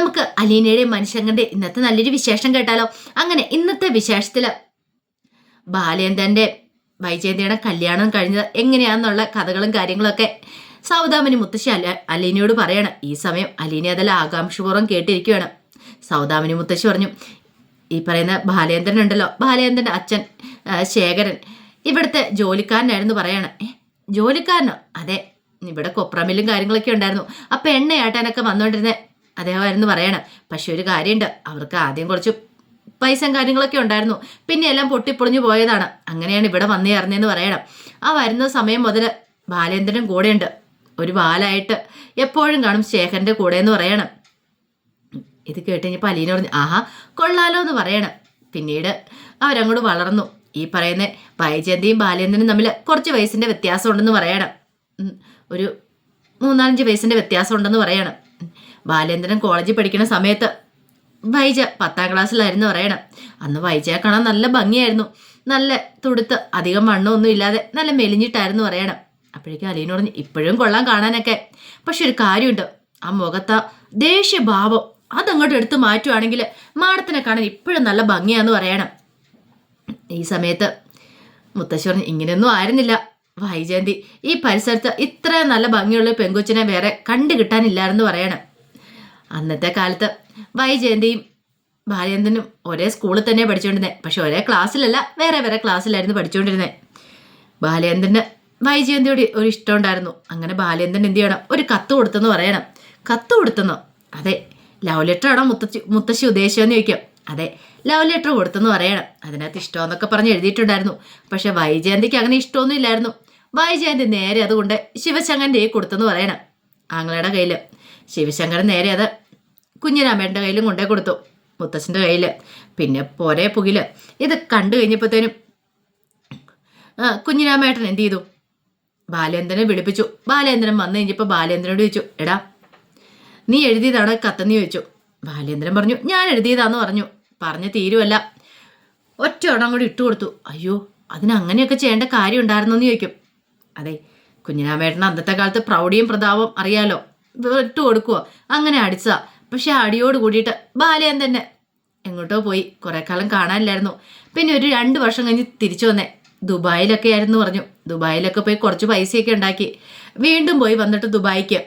നമുക്ക് അലീനയുടെയും മനുഷ്യങ്കന്റെ ഇന്നത്തെ നല്ലൊരു വിശേഷം കേട്ടാലോ? അങ്ങനെ ഇന്നത്തെ വിശേഷത്തിൽ ബാലേന്ദ്രന്റെ വൈജയന്തിയുടെ കല്യാണം കഴിഞ്ഞത് എങ്ങനെയാണെന്നുള്ള കഥകളും കാര്യങ്ങളൊക്കെ സൗദാമിനി മുത്തശ്ശി അല അലീനയോട് പറയണം. ഈ സമയം അലീന അതെല്ലാം ആകാംക്ഷപൂർവം കേട്ടിരിക്കുകയാണ്. സൗദാമിനി മുത്തശ്ശി പറഞ്ഞു ഈ പറയുന്ന ബാലേന്ദ്രൻ ഉണ്ടല്ലോ. ബാലേന്ദ്രന്റെ അച്ഛൻ ശേഖരൻ ഇവിടുത്തെ ജോലിക്കാരനായിരുന്നു പറയാണ്. ജോലിക്കാരനോ? അതെ ഇവിടെ കൊപ്രമില്ലും കാര്യങ്ങളൊക്കെ ഉണ്ടായിരുന്നു. അപ്പൊ എണ്ണയാട്ടാനൊക്കെ വന്നുകൊണ്ടിരുന്ന അദ്ദേഹമായിരുന്നു പറയണം പക്ഷെ ഒരു കാര്യമുണ്ട്. അവർക്ക് ആദ്യം കുറച്ച് പൈസയും കാര്യങ്ങളൊക്കെ ഉണ്ടായിരുന്നു. പിന്നെ എല്ലാം പൊട്ടിപ്പൊളിഞ്ഞു പോയതാണ്. അങ്ങനെയാണ് ഇവിടെ വന്നേ പറയണം. ആ വരുന്ന സമയം മുതൽ ബാലേന്ദ്രനും കൂടെയുണ്ട്. ഒരു ബാലായിട്ട് എപ്പോഴും കാണും ശേഖരന്റെ കൂടെ എന്ന് പറയണം. ഇത് കേട്ട് കഴിഞ്ഞപ്പോൾ അലീന പറഞ്ഞു ആഹാ കൊള്ളാലോ എന്ന് പറയണം. പിന്നീട് അവരങ്ങോട്ട് വളർന്നു. ഈ പറയുന്ന വൈജയന്തിയും ബാലേന്ദ്രനും തമ്മിൽ കുറച്ച് വയസ്സിന്റെ വ്യത്യാസമുണ്ടെന്ന് പറയണം. ഒരു മൂന്നാലഞ്ച് വയസ്സിന്റെ വ്യത്യാസം ഉണ്ടെന്ന് പറയണം. ബാലേന്ദ്രൻ കോളേജിൽ പഠിക്കുന്ന സമയത്ത് വൈജ പത്താം ക്ലാസ്സിലായിരുന്നു പറയണം. അന്ന് വൈജയെ കാണാൻ നല്ല ഭംഗിയായിരുന്നു. നല്ല തുടുത്ത് അധികം മണ്ണൊന്നും ഇല്ലാതെ നല്ല മെലിഞ്ഞിട്ടായിരുന്നു പറയണം. അപ്പോഴേക്കും അലീന പറഞ്ഞു ഇപ്പോഴും കൊള്ളാൻ കാണാനൊക്കെ. പക്ഷെ ഒരു കാര്യമുണ്ട്. ആ മുഖത്ത ദേഷ്യഭാവം അതങ്ങോട്ട് എടുത്ത് മാറ്റുവാണെങ്കിൽ മാഡത്തിനെ കാണാൻ ഇപ്പോഴും നല്ല ഭംഗിയാന്ന് പറയണം. ഈ സമയത്ത് മുത്തശ്ശി പറഞ്ഞു ഇങ്ങനെയൊന്നും ആയിരുന്നില്ല. വൈജയന്തി ഈ പരിസരത്ത് ഇത്ര നല്ല ഭംഗിയുള്ള പെങ്കൊച്ചിനെ വേറെ കണ്ടു കിട്ടാനില്ലായിരുന്നു പറയണം. അന്നത്തെ കാലത്ത് വൈജയന്തിയും ഭാര്യന്തനും ഒരേ സ്കൂളിൽ തന്നെ പഠിച്ചുകൊണ്ടിരുന്നത് പക്ഷെ ഒരേ ക്ലാസ്സിലല്ല വേറെ വേറെ ക്ലാസ്സിലായിരുന്നു പഠിച്ചുകൊണ്ടിരുന്നത് ബാലേന്ദ്രന് വൈജയന്തിയോട് ഒരു ഇഷ്ടം ഉണ്ടായിരുന്നു. അങ്ങനെ ബാലേന്ദ്രൻ എന്ത് ചെയ്യണം? ഒരു കത്ത് കൊടുത്തെന്ന് പറയണം. കത്ത് കൊടുത്തെന്നോ? അതെ ലവ് ലെറ്റർ ആണോ മുത്തശ്ശി മുത്തശ്ശി ഉദ്ദേശിച്ചെന്ന് ചോദിക്കാം. അതെ ലവ് ലെറ്റർ കൊടുത്തെന്ന് പറയണം. അതിനകത്ത് ഇഷ്ടമെന്നൊക്കെ പറഞ്ഞ് എഴുതിയിട്ടുണ്ടായിരുന്നു. പക്ഷെ വൈജയന്തിക്ക് അങ്ങനെ ഇഷ്ടമൊന്നും ഇല്ലായിരുന്നു. വൈജയന്തി നേരെ അതുകൊണ്ട് ശിവശങ്കന്റെ കൊടുത്തെന്ന് പറയണം. ആങ്ങളുടെ കയ്യിൽ ശിവശങ്കരൻ നേരെ അത് കുഞ്ഞിരാമേട്ടന്റെ കയ്യിലും കൊണ്ടേ കൊടുത്തു മുത്തച്ഛന്റെ കയ്യിൽ പിന്നെ പോരേ പുകിൽ. ഇത് കണ്ടു കഴിഞ്ഞപ്പോഴത്തേനും കുഞ്ഞിനാമേട്ടൻ എന്ത് ചെയ്തു? ബാലേന്ദ്രനെ വിളിപ്പിച്ചു. ബാലേന്ദ്രൻ വന്നു കഴിഞ്ഞപ്പോൾ ബാലേന്ദ്രനോട് ചോദിച്ചു എടാ നീ എഴുതിയതാണ് കത്തെന്ന് ചോദിച്ചു. ബാലേന്ദ്രൻ പറഞ്ഞു ഞാൻ എഴുതിയതാന്ന് പറഞ്ഞു. പറഞ്ഞ് തീരുമല്ല ഒറ്റ ഉടം കൂടി ഇട്ടു കൊടുത്തു. അയ്യോ അതിന് അങ്ങനെയൊക്കെ ചെയ്യേണ്ട കാര്യം ഉണ്ടായിരുന്നോ എന്ന് ചോദിക്കും. അതെ കുഞ്ഞിനാമേട്ടൻ അന്നത്തെ കാലത്ത് പ്രൗഢിയും പ്രതാപം അറിയാലോ. ഇട്ട് കൊടുക്കുവോ? അങ്ങനെ അടിച്ചതാ. പക്ഷെ അടിയോട് കൂടിയിട്ട് ബാലയൻ തന്നെ എങ്ങോട്ടോ പോയി. കുറെ കാലം കാണാനില്ലായിരുന്നു. പിന്നെ ഒരു രണ്ട് വർഷം കഴിഞ്ഞ് തിരിച്ചു വന്നേ. ദുബായിലൊക്കെ ആയിരുന്നു പറഞ്ഞു. ദുബായിലൊക്കെ പോയി കുറച്ച് പൈസയൊക്കെ ഉണ്ടാക്കി. വീണ്ടും പോയി വന്നിട്ട് ദുബായിക്ക്.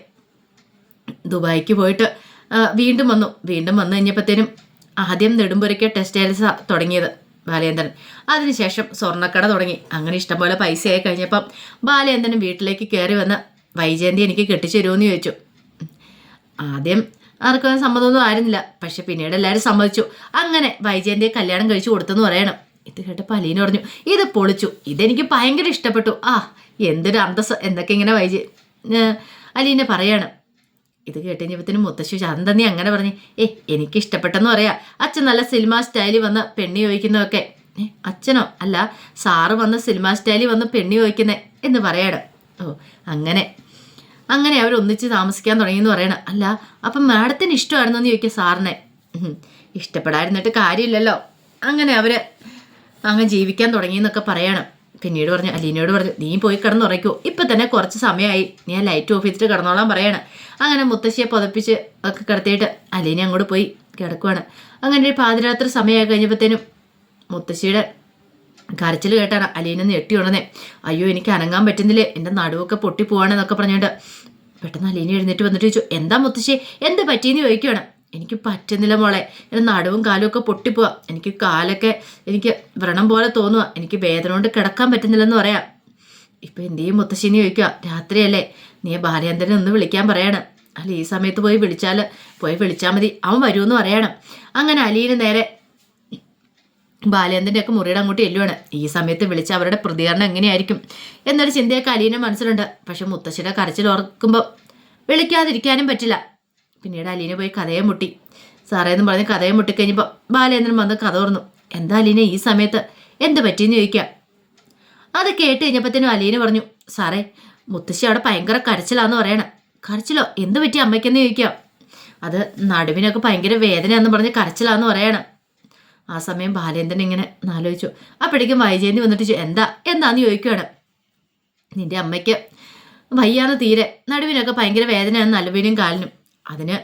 ദുബായിക്ക് പോയിട്ട് വീണ്ടും വന്നു. വീണ്ടും വന്നു കഴിഞ്ഞപ്പോഴത്തേനും ആദ്യം നെടുമ്പുരയ്ക്ക് ടെക്സ്റ്റൈൽസ് തുടങ്ങിയത് ബാലേന്ദ്രൻ അതിനുശേഷം സ്വർണക്കട തുടങ്ങി. അങ്ങനെ ഇഷ്ടംപോലെ പൈസയായി കഴിഞ്ഞപ്പം ബാലേന്ദ്രൻ വീട്ടിലേക്ക് കയറി വന്ന് വൈജയന്തി എനിക്ക് കെട്ടിച്ചു തരുമെന്ന് ചോദിച്ചു. ആദ്യം ആർക്കും സമ്മതമൊന്നും ആയിരുന്നില്ല. പക്ഷെ പിന്നീട് എല്ലാവരും സമ്മതിച്ചു. അങ്ങനെ വൈജയന്റെ കല്യാണം കഴിച്ചു കൊടുത്തെന്ന് പറയണം. ഇത് കേട്ടപ്പോൾ അലീന പറഞ്ഞു ഇത് പൊളിച്ചു. ഇതെനിക്ക് ഭയങ്കര ഇഷ്ടപ്പെട്ടു. ആ എന്തൊരു അന്തസ് എന്തൊക്കെ ഇങ്ങനെ വൈജ അലീനെ പറയാണ്. ഇത് കേട്ടുകഴിഞ്ഞപ്പത്തിന് മുത്തശ്ശി ചന്ത നീ അങ്ങനെ പറഞ്ഞു ഏ എനിക്ക് ഇഷ്ടപ്പെട്ടെന്ന് പറയാം. അച്ഛൻ നല്ല സിനിമ സ്റ്റൈലിൽ വന്ന് പെണ്ണി ചോദിക്കുന്നതൊക്കെ. ഏ അച്ഛനോ? അല്ല സാറ് വന്ന് സിനിമ സ്റ്റൈലിൽ വന്ന് പെണ്ണി ചോദിക്കുന്നേ എന്ന് പറയണം. ഓ അങ്ങനെ അങ്ങനെ അവർ ഒന്നിച്ച് താമസിക്കാൻ തുടങ്ങി എന്ന് പറയണം. അല്ല അപ്പം മാഡത്തിന് ഇഷ്ടമായിരുന്നോ എന്ന് ചോദിക്കുക സാറിനെ. ഇഷ്ടപ്പെടാതിരുന്നിട്ട് കാര്യമില്ലല്ലോ. അങ്ങനെ അവർ അങ്ങ് ജീവിക്കാൻ തുടങ്ങിയെന്നൊക്കെ പറയണം. പിന്നീട് പറഞ്ഞു അലീനയോട് പറഞ്ഞു നീ പോയി കിടന്നുറയ്ക്കോ. ഇപ്പം തന്നെ കുറച്ച് സമയമായി. ഞാൻ ലൈറ്റ് ഓഫ് ചെയ്തിട്ട് കിടന്നോളാൻ പറയണം. അങ്ങനെ മുത്തശ്ശിയെ പുതപ്പിച്ച് ഒക്കെ കിടത്തിയിട്ട് അലീന അങ്ങോട്ട് പോയി കിടക്കുവാണ്. അങ്ങനെ ഒരു പാതിരാത്രി സമയമായി കഴിഞ്ഞപ്പോഴത്തേനും മുത്തശ്ശിയുടെ കരച്ചിൽ കേട്ടാണ് അലീന ഞെട്ടി ഉണർന്നേ. അയ്യോ എനിക്ക് അനങ്ങാൻ പറ്റുന്നില്ലേ? എന്റെ നടുവൊക്കെ പൊട്ടിപ്പോവാണെന്നൊക്കെ പറഞ്ഞുകൊണ്ട് പെട്ടെന്ന് അലീന എഴുന്നേറ്റ് വന്നിട്ട് ചോദിച്ചു എന്താ മുത്തശ്ശി? എന്താ പറ്റിയെന്ന് ചോദിക്കുകയാണ് എനിക്ക് പറ്റുന്നില്ല മോളെ. എന്റെ നടുവും കാലും ഒക്കെ പൊട്ടിപ്പോവാ എനിക്ക് കാലൊക്കെ എനിക്ക് വ്രണം പോലെ തോന്നുക എനിക്ക് വേദന കൊണ്ട് കിടക്കാൻ പറ്റുന്നില്ലെന്ന് പറയാം. ഇപ്പം എന്ത് ചെയ്യും മുത്തശ്ശിന്ന് ചോദിക്കുക രാത്രിയല്ലേ. നീ ബാലചന്ദ്രനെ ഒന്ന് വിളിക്കാൻ പറയണം. അല്ല ഈ സമയത്ത് പോയി വിളിച്ചാൽ പോയി വിളിച്ചാൽ മതി. അവൻ വരുമെന്ന് പറയണം. അങ്ങനെ അലീന് നേരെ ബാലേന്ദ്രന്റെ ഒക്കെ മുറിയുടെ അങ്ങോട്ട് എല്ലുവാണ് ഈ സമയത്ത് വിളിച്ച അവരുടെ പ്രതികരണം എങ്ങനെയായിരിക്കും എന്നൊരു ചിന്തയൊക്കെ അലീന മനസ്സിലുണ്ട്. പക്ഷെ മുത്തശ്ശിയുടെ കരച്ചിൽ ഓർക്കുമ്പോൾ വിളിക്കാതിരിക്കാനും പറ്റില്ല. പിന്നീട് അലീന പോയി കഥയെ മുട്ടി. സാറേ എന്ന് പറഞ്ഞ് കഥയെ മുട്ടിക്കഴിഞ്ഞപ്പോൾ ബാലേന്ദ്രൻ വന്ന് കഥ ഓർന്നു. എന്താ അലീന ഈ സമയത്ത് എന്ത് പറ്റിയെന്ന് ചോദിക്കാം? അത് കേട്ട് കഴിഞ്ഞപ്പോഴത്തേനും അലീന പറഞ്ഞു സാറേ മുത്തശ്ശി അവിടെ ഭയങ്കര കരച്ചിലാന്ന് പറയണം. കരച്ചിലോ? എന്ത് പറ്റി അമ്മയ്ക്കെന്ന് ചോദിക്കാം. അത് നടുവിനൊക്കെ ഭയങ്കര വേദനയാന്ന് പറഞ്ഞ് കരച്ചിലാന്ന് പറയണം. ആ സമയം ബാലേന്ദ്രൻ ഇങ്ങനെ ആലോചിച്ചു. അപ്പോഴേക്കും വൈജയന്തി വന്നിട്ട് എന്താ? എന്താന്ന് ചോദിക്കുകയാണ് നിന്റെ അമ്മയ്ക്ക് വയ്യാന്ന് തീരെ. നടുവിനൊക്കെ ഭയങ്കര വേദനയാണ് നടുവിനും കാലിനും. അതിന്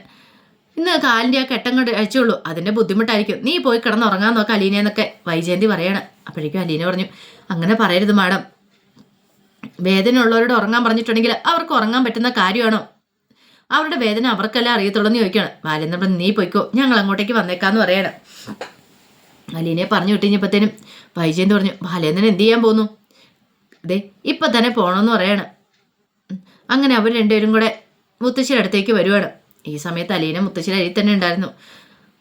ഇന്ന് കാലിന്റെ ആ കെട്ടം കൊണ്ട് അഴിച്ചുള്ളൂ അതിന്റെ ബുദ്ധിമുട്ടായിരിക്കും. നീ പോയി കിടന്നുറങ്ങാൻ നോക്കാം അലീനയെന്നൊക്കെ വൈജയന്തി പറയാണ്. അപ്പോഴേക്കും അലീന പറഞ്ഞു അങ്ങനെ പറയരുത് മാഡം. വേദന ഉള്ളവരോട് ഉറങ്ങാൻ പറഞ്ഞിട്ടുണ്ടെങ്കിൽ അവർക്ക് ഉറങ്ങാൻ പറ്റുന്ന കാര്യമാണോ? അവരുടെ വേദന അവർക്കല്ലേ അറിയത്തുള്ളൂ എന്ന് ചോദിക്കുകയാണ്. ബാലേന്ദ്രൻ നീ പോയിക്കോ. ഞങ്ങൾ അങ്ങോട്ടേക്ക് വന്നേക്കാന്ന് പറയണം. അലീനെ പറഞ്ഞു വിട്ടിഞ്ഞപ്പോഴത്തേനും വൈജയന്ത് പറഞ്ഞു ബാലേന്ദ്രൻ എന്ത് ചെയ്യാൻ പോന്നു അതെ ഇപ്പൊ തന്നെ പോണമെന്ന് പറയാണ്. അങ്ങനെ അവർ രണ്ടുപേരും കൂടെ മുത്തശ്ശിയുടെ അടുത്തേക്ക് വരുവാണ്. ഈ സമയത്ത് അലീന മുത്തശ്ശിയുടെ അരി തന്നെ ഉണ്ടായിരുന്നു.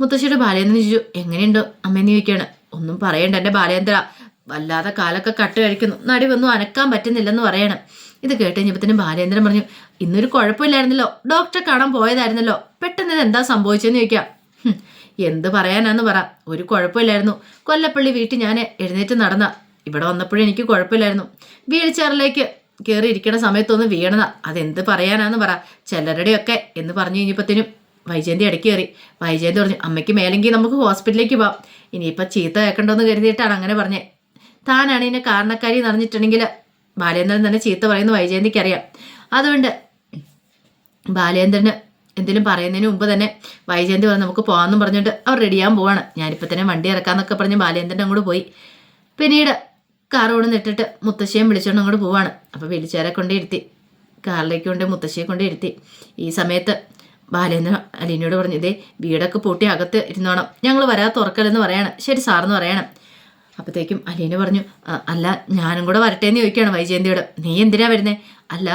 മുത്തശ്ശിയുടെ ബാലേന്ദ്രൻ ചോദിച്ചു എങ്ങനെയുണ്ടോ? അമ്മേന്ന് ചോദിക്കുകയാണ്. ഒന്നും പറയണ്ട എന്റെ ബാലേന്ദ്ര. വല്ലാതെ കാലൊക്കെ കട്ട് കഴിക്കുന്നു. നടിവൊന്നും അനക്കാൻ പറ്റുന്നില്ലെന്ന് പറയണം. ഇത് കേട്ട് കഴിഞ്ഞപ്പോഴത്തേനും ബാലേന്ദ്രൻ പറഞ്ഞു ഇന്നൊരു കുഴപ്പമില്ലായിരുന്നല്ലോ. ഡോക്ടറെ കാണാൻ പോയതായിരുന്നല്ലോ. പെട്ടെന്ന് ഇത് എന്താ സംഭവിച്ചെന്ന് ചോദിക്കാം. എന്ത് പറയാനാന്ന് പറ. ഒരു കുഴപ്പമില്ലായിരുന്നു. കൊല്ലപ്പള്ളി വീട്ടിൽ ഞാൻ എഴുന്നേറ്റ് നടന്ന. ഇവിടെ വന്നപ്പോഴും എനിക്ക് കുഴപ്പമില്ലായിരുന്നു. വീൽ ചെയറിലേക്ക് കയറി ഇരിക്കണ സമയത്തൊന്ന് വീണതാ. അതെന്ത് പറയാനാന്ന് പറ. ചിലരുടെയൊക്കെ എന്ന് പറഞ്ഞു കഴിഞ്ഞപ്പോഴത്തേനും വൈജയന്തി ഇടയ്ക്ക് കയറി. വൈജയന്തി പറഞ്ഞു അമ്മയ്ക്ക് മേലെങ്കിൽ നമുക്ക് ഹോസ്പിറ്റലിലേക്ക് പോവാം. ഇനിയിപ്പോൾ ചീത്ത കേൾക്കണ്ടോന്ന് കരുതിയിട്ടാണ് അങ്ങനെ പറഞ്ഞത് താനാണ് ഇതിനെ കാരണക്കാരി എന്ന് അറിഞ്ഞിട്ടുണ്ടെങ്കിൽ ബാലേന്ദ്രൻ തന്നെ ചീത്ത പറയുന്ന വൈജയന്തിക്ക് അറിയാം. അതുകൊണ്ട് ബാലേന്ദ്രന് എന്തെങ്കിലും പറയുന്നതിന് മുമ്പ് തന്നെ വൈജയന്തി പറഞ്ഞു നമുക്ക് പോകാമെന്നും പറഞ്ഞിട്ട് അവർ റെഡിയാകാൻ പോവാണ്. ഞാനിപ്പോൾ തന്നെ വണ്ടി ഇറക്കാമെന്നൊക്കെ പറഞ്ഞ് ബാലേന്ദ്രൻ അങ്ങോട്ട് പോയി. പിന്നീട് കാർ കൊണ്ട് നിട്ടിട്ട് മുത്തശ്ശിയും വിളിച്ചുകൊണ്ട് അങ്ങോട്ട് പോവാണ്. അപ്പോൾ വിളിച്ചാരെ കൊണ്ടേ ഇരുത്തി. കാറിലേക്ക് കൊണ്ട് മുത്തശ്ശിയെ കൊണ്ടേ ഇരുത്തി. ഈ സമയത്ത് ബാലേന്ദ്രൻ അലീനയോട് പറഞ്ഞു ഇതേ വീടൊക്കെ പൂട്ടി അകത്ത് ഇരുന്നോണം. ഞങ്ങൾ വരാതെ തുറക്കലെന്ന് പറയണം. ശരി സാറെന്ന് പറയണം. അപ്പോഴത്തേക്കും അലീന പറഞ്ഞു അല്ല ഞാനും കൂടെ വരട്ടേന്ന് ചോദിക്കുകയാണ് വൈജയന്തിയോട്. നീ എന്തിനാ വരുന്നേ? അല്ല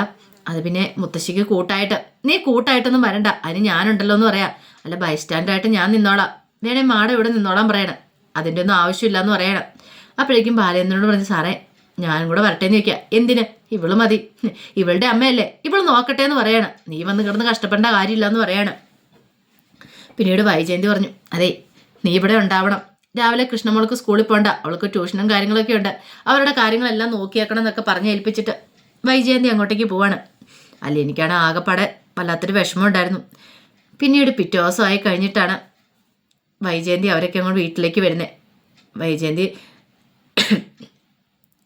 അത് പിന്നെ മുത്തശ്ശിക്ക് കൂട്ടായിട്ട്. നീ കൂട്ടായിട്ടൊന്നും വരണ്ട. അതിന് ഞാനുണ്ടല്ലോ എന്ന് പറയാം. അല്ല ബൈസ്റ്റാൻഡായിട്ട് ഞാൻ നിന്നോളാം. വേണേ മാഡം ഇവിടെ നിന്നോളാൻ പറയണം. അതിന്റെ ഒന്നും ആവശ്യമില്ല എന്ന് പറയണം. അപ്പോഴേക്കും ബാലേന്ദ്രനോട് പറഞ്ഞു സാറേ ഞാനും കൂടെ വരട്ടെ എന്ന് ചോദിക്കുക എന്തിന്? ഇവൾ മതി. ഇവളുടെ അമ്മയല്ലേ. ഇവൾ നോക്കട്ടെ എന്ന് പറയണം. നീ വന്ന് കിടന്ന് കഷ്ടപ്പെടേണ്ട കാര്യമില്ല എന്ന് പറയണം. പിന്നീട് വൈജയന്തി പറഞ്ഞു അതെ നീ ഇവിടെ ഉണ്ടാവണം. രാവിലെ കൃഷ്ണമോൾക്ക് സ്കൂളിൽ പോകണ്ട അവൾക്ക് ട്യൂഷനും കാര്യങ്ങളൊക്കെ ഉണ്ട്. അവരുടെ കാര്യങ്ങളെല്ലാം നോക്കിയേക്കണം എന്നൊക്കെ പറഞ്ഞ് ഏൽപ്പിച്ചിട്ട് വൈജയന്തി അങ്ങോട്ടേക്ക് പോവാണ്. അല്ല എനിക്കാണ് ആകെപ്പാടെ വല്ലാത്തൊരു വിഷമം ഉണ്ടായിരുന്നു. പിന്നീട് പിറ്റേ ദിവസമായി കഴിഞ്ഞിട്ടാണ് വൈജയന്തി അവരൊക്കെ അങ്ങോട്ട് വീട്ടിലേക്ക് വരുന്നത് വൈജയന്തി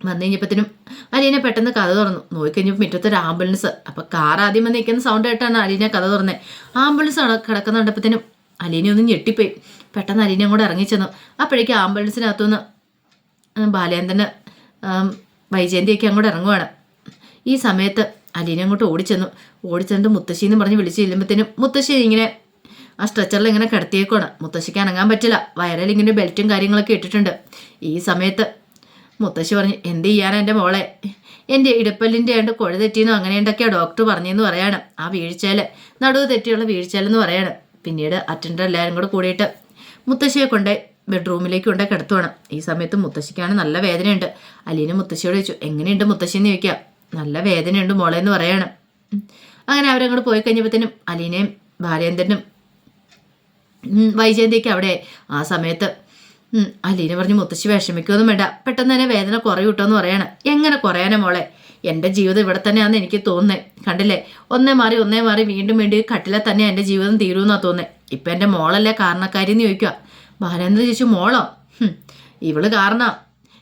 വന്നു കഴിഞ്ഞപ്പോഴത്തേനും അലീന പെട്ടെന്ന് കഥ തുറന്നു. നോക്കിക്കഴിഞ്ഞപ്പോൾ മുറ്റത്തൊരു ആംബുലൻസ്. അപ്പോൾ കാർ ആദ്യം വന്ന് നിൽക്കുന്ന സൗണ്ട് കേട്ടാണ് അലീന കഥ തുറന്നത് ആംബുലൻസ് കിടക്കുന്ന കണ്ടപ്പോഴത്തേനും അലീന ഒന്ന് ഞെട്ടിപ്പോയി. പെട്ടെന്ന് അലീന അങ്ങോട്ട് ഇറങ്ങിച്ചെന്നു. അപ്പോഴേക്കും ആംബുലൻസിനകത്തുനിന്ന് ബാലേന്ദ്രന് വൈജയന്തിയൊക്കെ അങ്ങോട്ട് ഇറങ്ങുവാണ്. ഈ സമയത്ത് അലീന അങ്ങോട്ട് ഓടിച്ചെന്നു. ഓടിച്ചെന്നിട്ട് മുത്തശ്ശി എന്ന് പറഞ്ഞ് വിളിച്ച് ചെല്ലുമ്പോഴത്തേനും മുത്തശ്ശി ഇങ്ങനെ ആ സ്ട്രെച്ചറിൽ ഇങ്ങനെ കിടത്തിയേക്കുവാണ്. മുത്തശ്ശിക്ക് അനങ്ങാൻ പറ്റില്ല. വയറിൽ ഇങ്ങനെ ബെൽറ്റും കാര്യങ്ങളൊക്കെ ഇട്ടിട്ടുണ്ട്. ഈ സമയത്ത് മുത്തശ്ശി പറഞ്ഞു എന്ത് ചെയ്യാനാ എന്റെ മോളെ? എന്റെ ഇടപ്പല്ലിന്റെ ആണ്ട് കുഴ തെറ്റിയെന്നോ അങ്ങനെ ഡോക്ടർ പറഞ്ഞെന്ന് പറയാണ്. ആ വീഴ്ചയിൽ നടുവ് തെറ്റിയുള്ള വീഴ്ചയിലെന്ന് പറയാണ്. പിന്നീട് അറ്റൻഡർ എല്ലാവരും കൂടെ കൂടിയിട്ട് മുത്തശ്ശിയെ കൊണ്ട് ബെഡ്റൂമിലേക്ക് കൊണ്ടേ കിടത്തുവാണ്. ഈ സമയത്ത് മുത്തശ്ശിക്കാണ് നല്ല വേദനയുണ്ട്. അലീന മുത്തശ്ശിയോട് ചോദിച്ചു എങ്ങനെയുണ്ട് മുത്തശ്ശി? എന്ന് ചോദിക്കുക നല്ല വേദനയുണ്ട് മോളെ എന്ന് പറയണം അങ്ങനെ അവരങ്ങോട്ട് പോയി കഴിഞ്ഞപ്പോഴത്തേനും അലീനയും ബാലേന്ദ്രനും വൈജയന്തിക്ക് അവിടെ ആ സമയത്ത് അലീന പറഞ്ഞു മുത്തശ്ശി വിഷമിക്കൊന്നും വേണ്ട. പെട്ടെന്ന് തന്നെ വേദന കുറയും കിട്ടുമെന്ന് പറയാണ്. എങ്ങനെ കുറയാനാ മോളെ? എന്റെ ജീവിതം ഇവിടെ തന്നെയാണെന്ന് എനിക്ക് തോന്നുന്നത് കണ്ടില്ലേ? ഒന്നേ മാറി ഒന്നേ മാറി വീണ്ടും വീണ്ടും കട്ടിലെ തന്നെ എന്റെ ജീവിതം തീരുമെന്നാണ് തോന്നുന്നത് ഇപ്പം എന്റെ മോളല്ലേ കാരണക്കാരി എന്ന് ചോദിക്കുക ബാലേന്ദ്ര ചോദിച്ചു മോളോ? ഇവൾ കാരണം.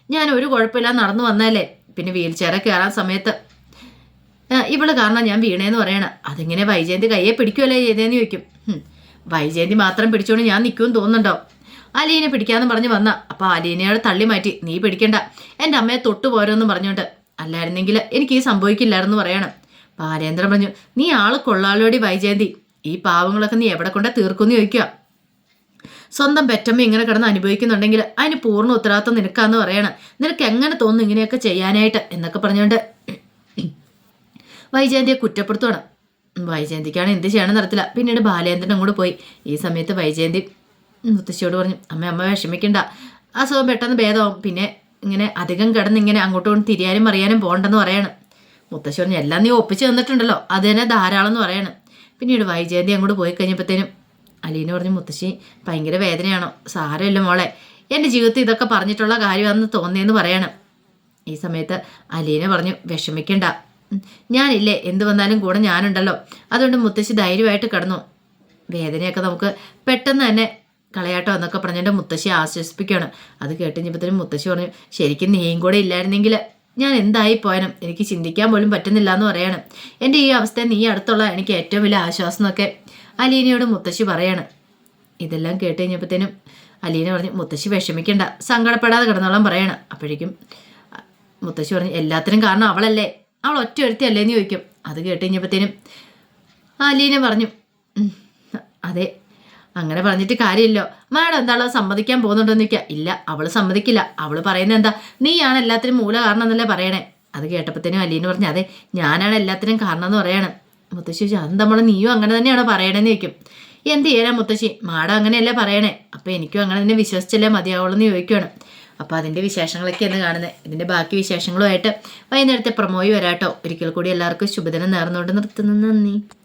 ഞാൻ ഒരു കുഴപ്പമില്ലാതെ നടന്നു വന്നതല്ലേ. പിന്നെ വീൽ ചെയറിൽ കയറാൻ സമയത്ത് ഇവൾ കാരണം ഞാൻ വീണേന്ന് പറയണം. അതിങ്ങനെ വൈജയന്തി കയ്യെ പിടിക്കുമല്ലേ ചെയ്തേന്ന് ചോദിക്കും. വൈജയന്തി മാത്രം പിടിച്ചോണ്ട് ഞാൻ നിൽക്കുമെന്ന് തോന്നുന്നുണ്ടോ? അലീനെ പിടിക്കാന്ന് പറഞ്ഞ് വന്ന. അപ്പൊ അലീനയോട് തള്ളി മാറ്റി നീ പിടിക്കണ്ട. എന്റെ അമ്മയെ തൊട്ടു പോരെന്ന് പറഞ്ഞുകൊണ്ട് അല്ലായിരുന്നെങ്കിൽ എനിക്ക് ഈ സംഭവിക്കില്ലായിരുന്നു പറയണം. ബാലേന്ദ്രൻ പറഞ്ഞു നീ ആൾ കൊള്ളാളോടി വൈജയന്തി. ഈ പാവങ്ങളൊക്കെ നീ എവിടെ കൊണ്ടാ തീർക്കുമെന്ന് ചോദിക്കുക സ്വന്തം പെറ്റമ്മ ഇങ്ങനെ കിടന്ന് അനുഭവിക്കുന്നുണ്ടെങ്കിൽ അതിന് പൂർണ ഉത്തരവാദിത്വം നിനക്കാന്ന് പറയണം. നിനക്ക് എങ്ങനെ തോന്നുന്നു ഇങ്ങനെയൊക്കെ ചെയ്യാനായിട്ട്? എന്നൊക്കെ പറഞ്ഞുകൊണ്ട് വൈജയന്തിയെ കുറ്റപ്പെടുത്തുവാണ്. വൈജയന്തിക്കാണ് എന്ത് ചെയ്യണമെന്ന് അറിയത്തില്ല. പിന്നീട് ബാലേന്ദ്രൻ അങ്ങോട്ട് പോയി. ഈ സമയത്ത് വൈജയന്തി മുത്തശ്ശിയോട് പറഞ്ഞു അമ്മ അമ്മ വിഷമിക്കണ്ട. അസുഖം പെട്ടെന്ന് ഭേദമാവും. പിന്നെ ഇങ്ങനെ അധികം കിടന്ന് ഇങ്ങനെ അങ്ങോട്ടും ഇങ്ങോട്ടും തിരിയാനും അറിയാനും പോകണ്ടെന്ന് പറയണം. മുത്തശ്ശി പറഞ്ഞു എല്ലാം നീ ഒപ്പിച്ച് തന്നിട്ടുണ്ടല്ലോ. അത് തന്നെ ധാരാളം എന്ന് പറയണം. പിന്നീട് വൈജയന്തി അങ്ങോട്ട് പോയി കഴിഞ്ഞപ്പോഴത്തേനും അലീന പറഞ്ഞു മുത്തശ്ശി ഭയങ്കര വേദനയാണോ? സാരമില്ല മോളെ. എന്റെ ജീവിതത്തിൽ ഇതൊക്കെ പറഞ്ഞിട്ടുള്ള കാര്യമാണെന്ന് തോന്നിയെന്ന് പറയണം. ഈ സമയത്ത് അലീന പറഞ്ഞു വിഷമിക്കണ്ട. ഞാനില്ലേ എന്ത് വന്നാലും കൂടെ ഞാനുണ്ടല്ലോ. അതുകൊണ്ട് മുത്തശ്ശി ധൈര്യമായിട്ട് കിടന്നു. വേദനയൊക്കെ നമുക്ക് പെട്ടെന്ന് തന്നെ കളയാട്ടോ എന്നൊക്കെ പറഞ്ഞിട്ട് മുത്തശ്ശി ആശ്വസിപ്പിക്കുകയാണ്. അത് കേട്ടുകഴിഞ്ഞപ്പോഴത്തേനും മുത്തശ്ശി പറഞ്ഞു ശരിക്കും നീയും കൂടെ ഇല്ലായിരുന്നെങ്കിൽ ഞാൻ എന്തായി പോയനും? എനിക്ക് ചിന്തിക്കാൻ പോലും പറ്റുന്നില്ല എന്ന് പറയണം. എന്റെ ഈ അവസ്ഥ നീ അടുത്തുള്ള എനിക്ക് ഏറ്റവും വലിയ ആശ്വാസം എന്നൊക്കെ അലീനയോട് മുത്തശ്ശി പറയാണ്. ഇതെല്ലാം കേട്ട് കഴിഞ്ഞപ്പോഴത്തേനും അലീന പറഞ്ഞ് മുത്തശ്ശി വിഷമിക്കണ്ട സങ്കടപ്പെടാതെ കിടന്നോളാം പറയണം. അപ്പോഴേക്കും മുത്തശ്ശി പറഞ്ഞ് എല്ലാത്തിനും കാരണം അവളല്ലേ അവൾ ഒറ്റ ഒരുത്തിയല്ലേ എന്ന് ചോദിക്കും. അത് കേട്ട് കഴിഞ്ഞപ്പോഴത്തേനും അലീന പറഞ്ഞു അതെ അങ്ങനെ പറഞ്ഞിട്ട് കാര്യമില്ലോ. മാഡം എന്താണോ സമ്മതിക്കാൻ പോകുന്നുണ്ടോ എന്ന് ചോദിക്കുക ഇല്ല അവൾ സമ്മതിക്കില്ല. അവൾ പറയുന്നത് എന്താ നീയാണ് എല്ലാത്തിനും മൂല കാരണം എന്നല്ലേ പറയണേ. അത് കേട്ടപ്പോഴത്തേനും അലീന പറഞ്ഞു അതെ ഞാനാണ് എല്ലാത്തിനും കാരണം എന്ന് പറയണം. മുത്തശ്ശി ചോദിച്ചു അത് നമ്മൾ നീയും അങ്ങനെ തന്നെയാണോ പറയണേന്ന് ചോദിക്കും. എന്ത് ചെയ്യാനാ മുത്തശ്ശി? മാഡം അങ്ങനെയല്ലേ പറയണേ. അപ്പോൾ എനിക്കും അങ്ങനെ തന്നെ വിശ്വസിച്ചല്ലേ മതിയാവുള്ളൂ എന്ന് ചോദിക്കുകയാണ് അപ്പോൾ അതിന്റെ വിശേഷങ്ങളൊക്കെയാണ് കാണുന്നത് ഇതിന്റെ ബാക്കി വിശേഷങ്ങളുമായിട്ട് വൈകുന്നേരത്തെ പ്രമോയി വരാട്ടോ. ഒരിക്കൽ കൂടി എല്ലാവർക്കും ശുഭദിനം നേർന്നുകൊണ്ട് നിർത്തുന്നു. നന്ദി.